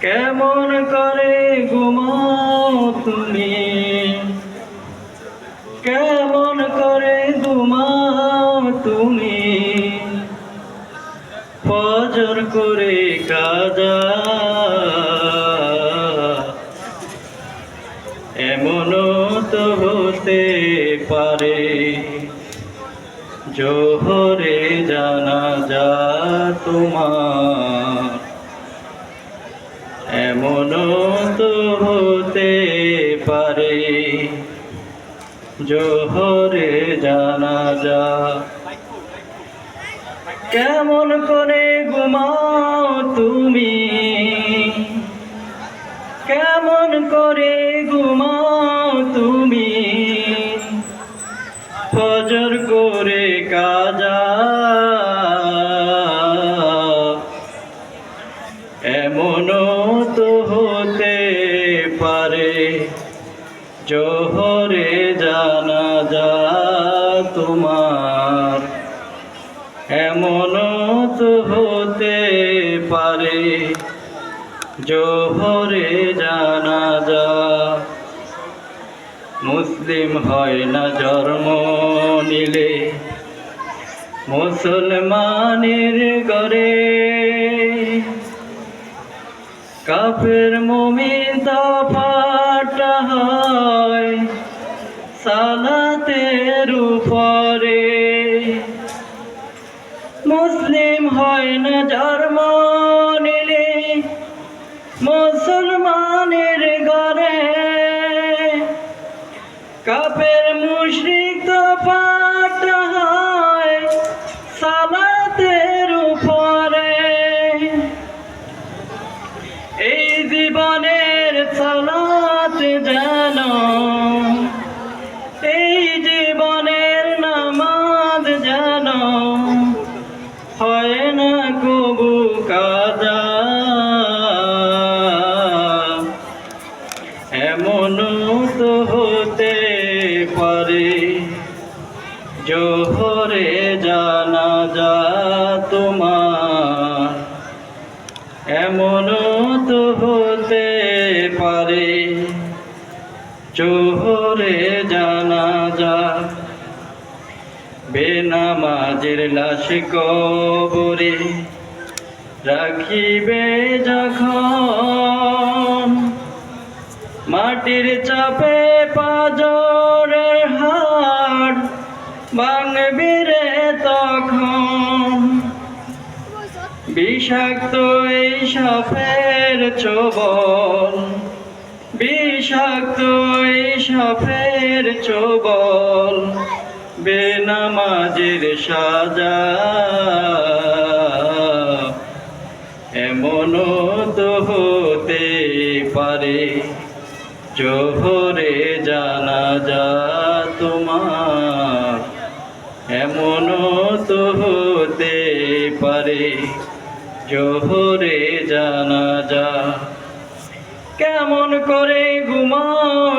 কেমন করে ঘুমাও তুমি? কেমন করে ঘুমাও তুমি? ফজর করে কাজা। এমনও তো হতে পারে। জোহরে জানা যা তোমার। এমনও তো হতে পারে। জোহরে জানা যা। কেমন করে ঘুমাও তুমি? কেমন করে ঘুমাও তুমি? ফজর করে কাজা। এমনও তো হতে পারে জোহরে জানা যা তোমার। এমনও তো হতে পারে জোহরে জানা যা মুসলিম হয় না জন্ম নিলে মুসলমানের গরে কাফের মুমিন তফাটা হয় সালাতের উপরে। মুসলিম হয় না জন্ম নিলে মুসলমানের ঘরে। কাপের মুশরিক তো পাঠ এমনও তো হতে পারে, জোহরে জানা যা তোমার। এমনও তো হতে পারে, জোহরে জানা যা বেনামাজের লাশ কবরে রাখিবে যখন মাটির চাপে পাজরের হাড় ভাঙবি তখন। বিষাক্ত এই সাপের চোবল বিষাক্ত এই সাপের চোবল বেনামাজের সাজা। এমনও তো হতে পারে। জোহরে জানা যা তোমার। এমনও তো হতে পারে জোহরে জানা যা কেমন করে ঘুমাও?